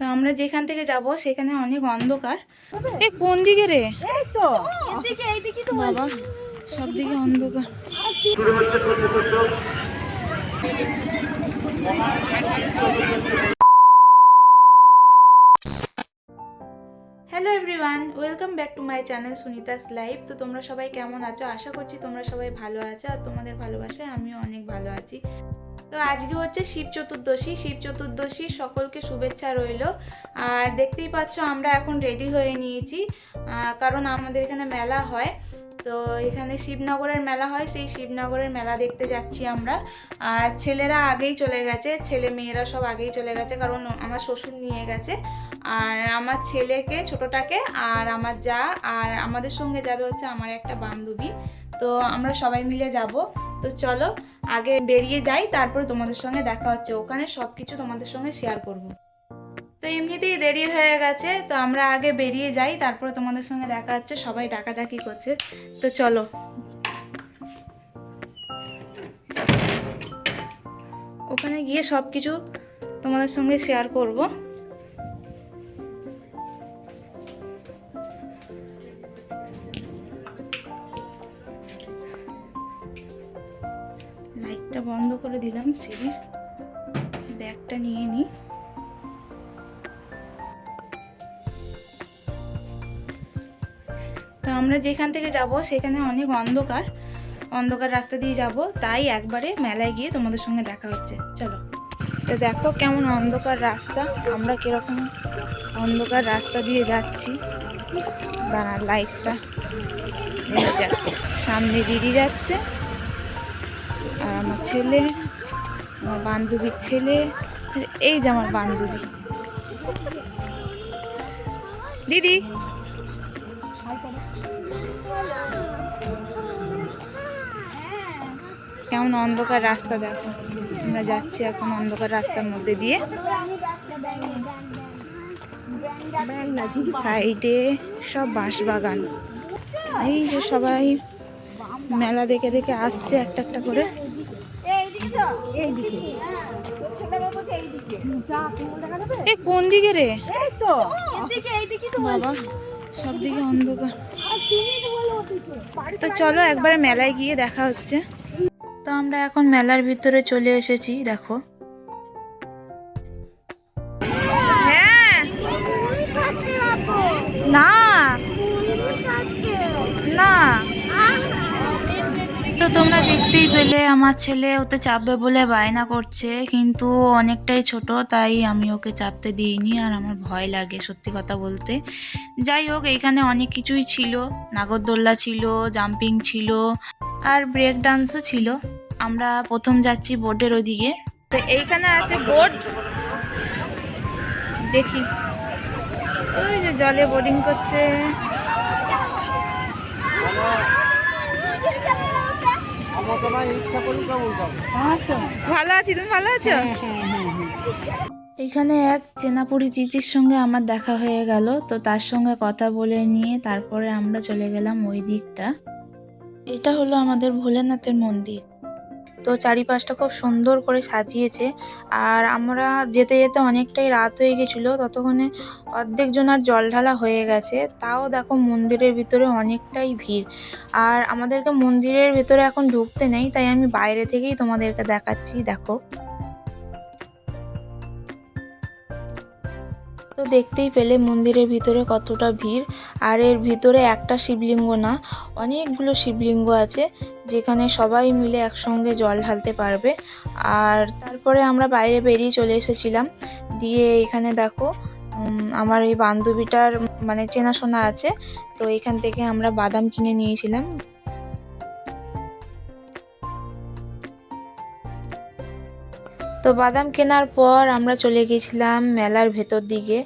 তো আমরা যেখান থেকে যাব সেখানে অনেক অন্ধকার। এ কোন দিকে রে? এই তো এদিকে এইদিকে তো বাবা সব দিকে অন্ধকার। Hello everyone welcome back to my channel Sunita's live তো তোমরা সবাই কেমন আছো? আশা করছি তোমরা সবাই ভালো আছো আর তোমাদের ভালোবাসায় আমিও অনেক ভালো আছি। তো আজকে হচ্ছে শিব চতুর্দশী। শিব চতুর্দশী সকলকে শুভেচ্ছা রইল। আর দেখতেই পাচ্ছ আমরা এখন রেডি হয়ে নিয়েছি কারণ আমাদের এখানে মেলা হয়। তো এখানে শিবনগরের মেলা হয়, সেই শিবনগরের মেলা দেখতে যাচ্ছি আমরা। আর ছেলেরা আগেই চলে গেছে, ছেলে মেয়েরা সব আগেই চলে গেছে, কারণ আমার শ্বশুর নিয়ে গেছে। আর আমার ছেলেকে, ছোটটাকে, আর আমার যা, আর আমাদের সঙ্গে যাবে হচ্ছে আমার একটা বান্ধবী। তো আমরা সবাই মিলে যাব। তো চলো, আগে বেরিয়ে যাই, তারপর তোমাদের সঙ্গে দেখা হচ্ছে। ওখানে সব কিছু তোমাদের সঙ্গে শেয়ার করব। তো এমনিতেই দেরি হয়ে গেছে, তো আমরা আগে বেরিয়ে যাই, তারপরে তোমাদের সঙ্গে দেখা হচ্ছে, সবাই ডাকাডাকি করছে। তো চলো। ওখানে গিয়ে সব কিছু তোমাদের সঙ্গে শেয়ার করব। করে দিলাম সিঁড়ির ব্যাগটা নিয়ে নিই। তো আমরা যেখান থেকে যাব সেখানে অনেক অন্ধকার অন্ধকার রাস্তা দিয়ে যাব, তাই একবারে মেলায় গিয়ে তোমাদের সঙ্গে দেখা হচ্ছে। চলো। তো দেখো কেমন অন্ধকার রাস্তা, আমরা কীরকম অন্ধকার রাস্তা দিয়ে যাচ্ছি। দাঁড়া লাইটটা সামনে দিদি যাচ্ছে। আর আমার ছেলে, আমার বান্ধবীর ছেলে, এই যে আমার বান্ধবী। দিদি। কেমন অন্ধকার রাস্তা দেখো। আমরা যাচ্ছি এখন অন্ধকার রাস্তার মধ্যে দিয়ে। সাইডে সব বাঁশবাগান। এই যে সবাই মেলা দেখে দেখে আসছে একটা একটা করে। এ, কোন দিকে রে? বাবা, সব দিকে অন্ধকার। তো চলো একবার মেলায় গিয়ে দেখা হচ্ছে। তো আমরা এখন মেলার ভিতরে চলে এসেছি, দেখো। তোমরা দেখতেই পেলে, আমার ছেলে ওতে চাপবে বলে বায়না করছে, কিন্তু অনেকটাই ছোট, তাই আমি ওকে চাপতে দিইনি আর আমার ভয় লাগে সত্যি কথা বলতে। যাই হোক এইখানে অনেক কিছুই ছিল। নাগরদোল্লা ছিল, জাম্পিং ছিল, আর ব্রেক ডান্সও ছিল। আমরা প্রথম যাচ্ছি বোর্ডের ওদিকে তো এইখানে আছে বোর্ড দেখি। ওই যে জলে বোর্ডিং করছে। ভালো আছি? তুমি ভালো আছো? এইখানে এক চেনা পরিচিতির সঙ্গে আমার দেখা হয়ে গেল। তো তার সঙ্গে কথা বলে নিয়ে তারপরে আমরা চলে গেলাম ওই দিকটা। এটা হলো আমাদের ভোলেনাথের মন্দির। তো চারিপাশটা খুব সুন্দর করে সাজিয়েছে। আর আমরা যেতে যেতে অনেকটাই রাত হয়ে গেছিল, ততক্ষণে অর্ধেক আর জল ঢালা হয়ে গেছে। তাও দেখো মন্দিরের ভিতরে অনেকটাই ভিড়। আর আমাদেরকে মন্দিরের ভিতরে এখন ঢুকতে নেই, তাই আমি বাইরে থেকেই তোমাদেরকে দেখাচ্ছি, দেখো। তো দেখতেই পেলে মন্দিরের ভিতরে কতটা ভিড়। আর এর ভিতরে একটা শিবলিঙ্গ না, অনেকগুলো শিবলিঙ্গ আছে, যেখানে সবাই মিলে একসঙ্গে জল ঢালতে পারবে। আর তারপরে আমরা বাইরে বেরিয়ে চলে এসেছিলাম। দিয়ে এখানে দেখো আমার এই বান্ধবীটার মানে চেনাশোনা আছে। তো এখান থেকে আমরা বাদাম কিনে নিয়েছিলাম। তো বাদাম কেনার পর আমরা চলে গেছিলাম মেলার ভেতর দিকে।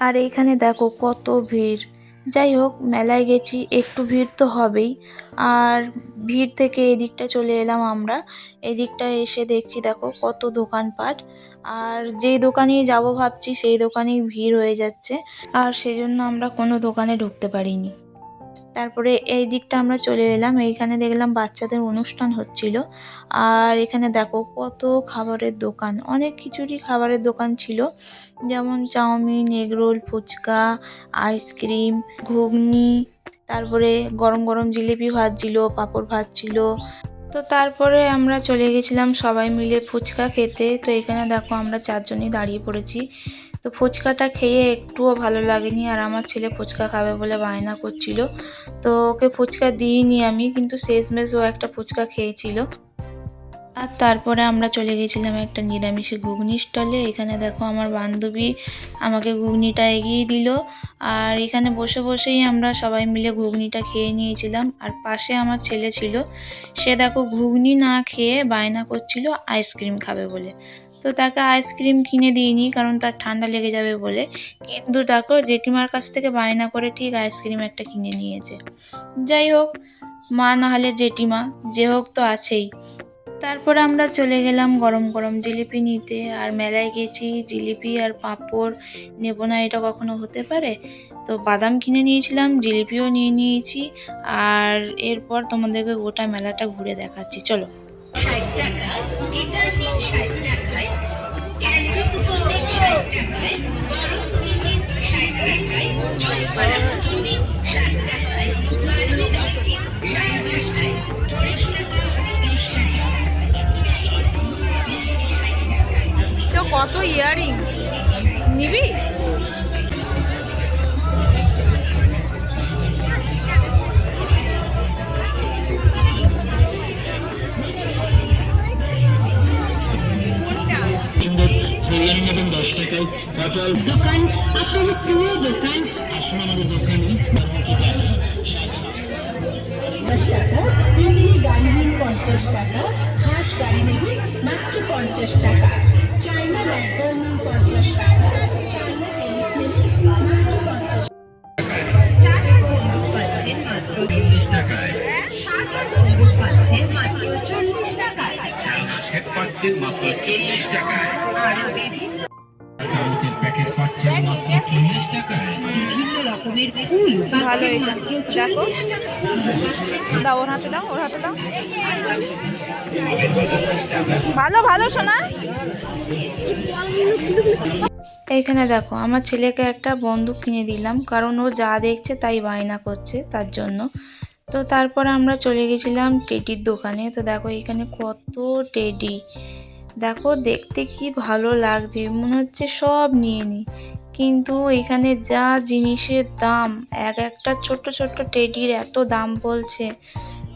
আর এইখানে দেখো কত ভিড়। যাই হোক, মেলায় গেছি, একটু ভিড় তো হবেই। আর ভিড় থেকে এদিকটা চলে এলাম আমরা। এদিকটা এসে দেখছি দেখো কত দোকানপাট। আর যেই দোকানেই যাব ভাবছি, সেই দোকানেই ভিড় হয়ে যাচ্ছে। আর সেজন্য আমরা কোনো দোকানে ঢুকতে পারিনি। তারপরে এই দিকটা আমরা চলে এলাম। এইখানে দেখলাম বাচ্চাদের অনুষ্ঠান হচ্ছিল। আর এখানে দেখো কত খাবারের দোকান। অনেক কিছুরই খাবারের দোকান ছিল। যেমন chowmein egg roll phuchka, ice cream, ghugni, তারপরে গরম গরম জিলিপি ভাজছিল পাঁপড় ভাজছিল তো তারপরে আমরা চলে গেছিলাম সবাই মিলে ফুচকা খেতে। তো এখানে দেখো আমরা চারজনই দাঁড়িয়ে পড়েছি। তো ফুচকাটা খেয়ে একটুও ভালো লাগেনি আর আমার ছেলে ফুচকা খাবে বলে বায়না করছিল। তো ওকে ফুচকা দিইনি আমি, কিন্তু শেষমেশ ও একটা ফুচকা খেয়েছিল। আর তারপরে আমরা চলে গেছিলাম একটা নিরামিষে ঘুগনি স্টলে। এখানে দেখো আমার বান্ধবী আমাকে ঘুগনিটা এগিয়ে দিল আর এখানে বসে বসেই আমরা সবাই মিলে ঘুগনিটা খেয়ে নিয়েছিলাম। আর পাশে আমার ছেলে ছিল। সে দেখো ঘুগনি না খেয়ে বায়না করছিল, আইসক্রিম খাবে বলে। তো তাকে আইসক্রিম কিনে দিইনি, কারণ তার ঠান্ডা লেগে যাবে বলে। কিন্তু দেখো জেঠিমার কাছ থেকে বায়না করে ঠিক আইসক্রিম একটা কিনে নিয়েছে। যাই হোক, মা না হলে জেঠিমা, যে হোক তো আছেই। তারপরে আমরা চলে গেলাম গরম গরম জিলিপি নিতে। আর মেলায় গেছি, জিলিপি আর পাঁপড়। নেব না এটা কখনো হতে পারে? তো বাদাম কিনে নিয়েছিলাম, জিলিপিও নিয়ে নিয়েছি। আর এরপর তোমাদেরকে গোটা মেলাটা ঘুরে দেখাচ্ছি, চলো। ষাট টাকা। কত ইয়ারিং? নিবি? দশ টাকায় দোকান আপনাদের প্রিয় দোকান? আসুন আমাদের দোকানে দশ টাকা গাড়ি পঞ্চাশ টাকা গাড়ি নেবে মাত্র পঞ্চাশ টাকা। চাইনা ব্যাগল পঞ্চাশ টাকা। চাইনা টেনিস নেবেন মাত্র পঞ্চাশ স্টার্টার বন্দুক পাচ্ছেন মাত্র চল্লিশ টাকায়। শার্টার বন্দুক পাচ্ছেন মাত্র চল্লিশ টাকায়। পাচ্ছেন মাত্র চল্লিশ টাকায়। আর বিভিন্ন বিভিন্ন রকমের ফুল পাচ্ছেন মাত্র চল্লিশ টাকা। দাও ওর হাতে দাও ওর হাতে দাও। ভালো ভালো শোনা এইখানে দেখো আমার ছেলেকে একটা বন্দুক কিনে দিলাম কারণ ও যা দেখছে তাই বায়না করছে তার জন্য। তো তারপরে আমরা চলে গেছিলাম টেডির দোকানে। তো দেখো এখানে কত টেডি। দেখো দেখতে কি ভালো লাগছে, মনে হচ্ছে সব নিয়ে নিই কিন্তু এখানে যা জিনিসের দাম, এক একটা ছোট্ট ছোট্ট টেডির এত দাম বলছে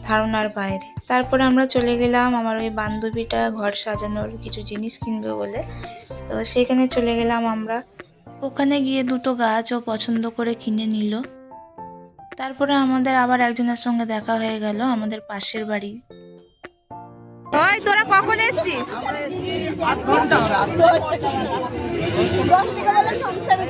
ধারণার বাইরে। তারপরে আমরা চলে গেলাম আমার ওই বান্ধবীটা ঘর সাজানোর কিছু জিনিস কিনবে বলে। তো সেখানে চলে গেলাম আমরা। ওখানে গিয়ে দুটো গাছ ও পছন্দ করে কিনে নিল। তারপরে আমাদের আবার একজনের সঙ্গে দেখা হয়ে গেল, আমাদের পাশের বাড়ি। ওই তোরা কখন এসছিস? সংসারে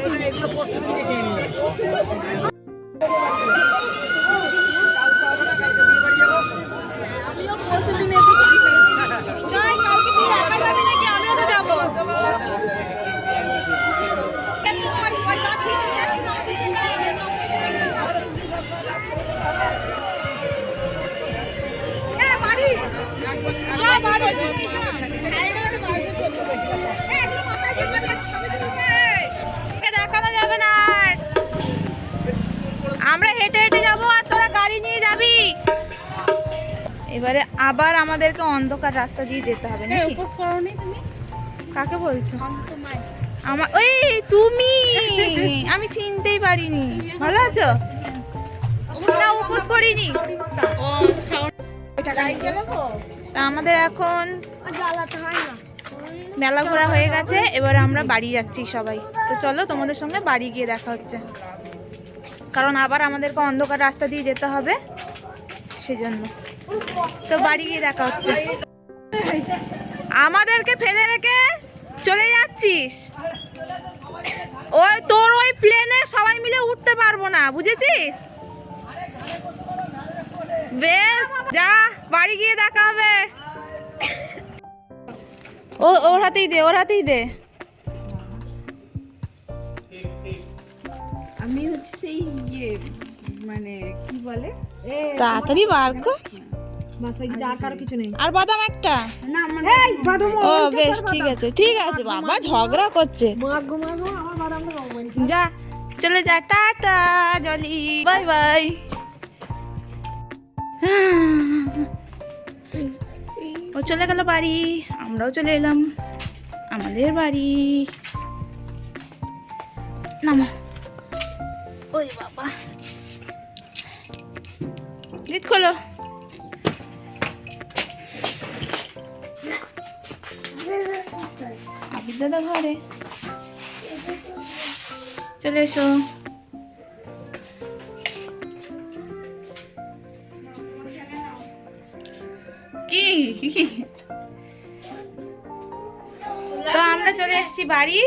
গাড়ি নিয়ে যাবি? এবারে আবার আমাদেরকে অন্ধকার রাস্তা দিয়ে যেতে হবে না উপোস করনি তুমি? কাকে বলছো? আমার ওই তুমি! আমি চিনতেই পারিনি। ভালো আছো? না উপোস করিনি। তা আমাদের এখন মেলা ঘোরা হয়ে গেছে এবার আমরা বাড়ি যাচ্ছি সবাই। তো চলো তোমাদের সঙ্গে বাড়ি গিয়ে দেখা হচ্ছে। কারণ আবার আমাদেরকে অন্ধকার রাস্তা দিয়ে যেতে হবে সেজন্য। তো বাড়ি গিয়ে দেখা হচ্ছে। আমাদেরকে ফেলে রেখে চলে যাচ্ছিস? ওই তোর ওই প্লেনে সবাই মিলে উঠতে পারব না, বুঝেছিস? বেশ, যা, বাড়ি গিয়ে দেখা হবে। ও, ওর হাতেই দে, ওর হাতেই দে। মানে কি বলে? তাড়াতাড়ি বার কর। আর কারও কিছু নেই। আর বাদাম একটা? না এই বাদাম ও বেশ ঠিক আছে ঠিক আছে বাবা ঝগড়া করছে। মাগো মাগো আমার বাদামটা খাব বলি যা চলে যা টাটা জলি বাই বাই। ও চলে গেল বাড়ি আমরাও চলে এলাম আমাদের বাড়ি। নামো। ওই বাবা। গেট খোলো আবির দাদা ঘরে চলে এসো কি তো আমরা চলে এসেছি বাড়ি।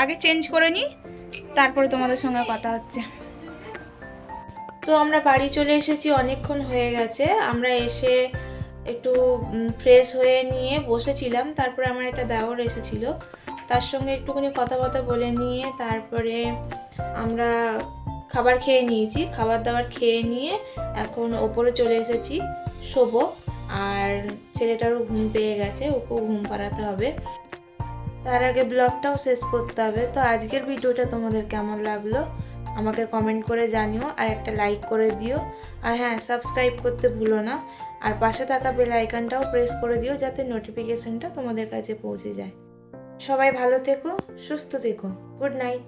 আগে চেঞ্জ করে নিই তারপরে তোমাদের সঙ্গে কথা হচ্ছে। তো আমরা বাড়ি চলে এসেছি, অনেকক্ষণ হয়ে গেছে। আমরা এসে একটু ফ্রেশ হয়ে নিয়ে বসেছিলাম। তারপরে আমার একটা দেওর এসেছিল। তার সঙ্গে একটুখানি কথাবার্তা বলে নিয়ে তারপরে আমরা খাবার খেয়ে নিয়েছি। খাবার দাবার খেয়ে নিয়ে এখন ওপরে চলে এসেছি, শোবো। আর ছেলেটারও ঘুম পেয়ে গেছে, ওকেও ঘুম পাড়াতে হবে। তার আগে ব্লগটাও শেষ করতে হবে। তো আজকের ভিডিওটা তোমাদের কেমন লাগল? আমাকে কমেন্ট করে জানিও আর একটা লাইক করে দিও। আর হ্যাঁ সাবস্ক্রাইব করতে ভুলো না। আর পাশে থাকা বেল আইকনটাও প্রেস করে দিও যাতে নোটিফিকেশনটা তোমাদের কাছে পৌঁছে যায়। সবাই ভালো থেকো, সুস্থ থেকো। Good night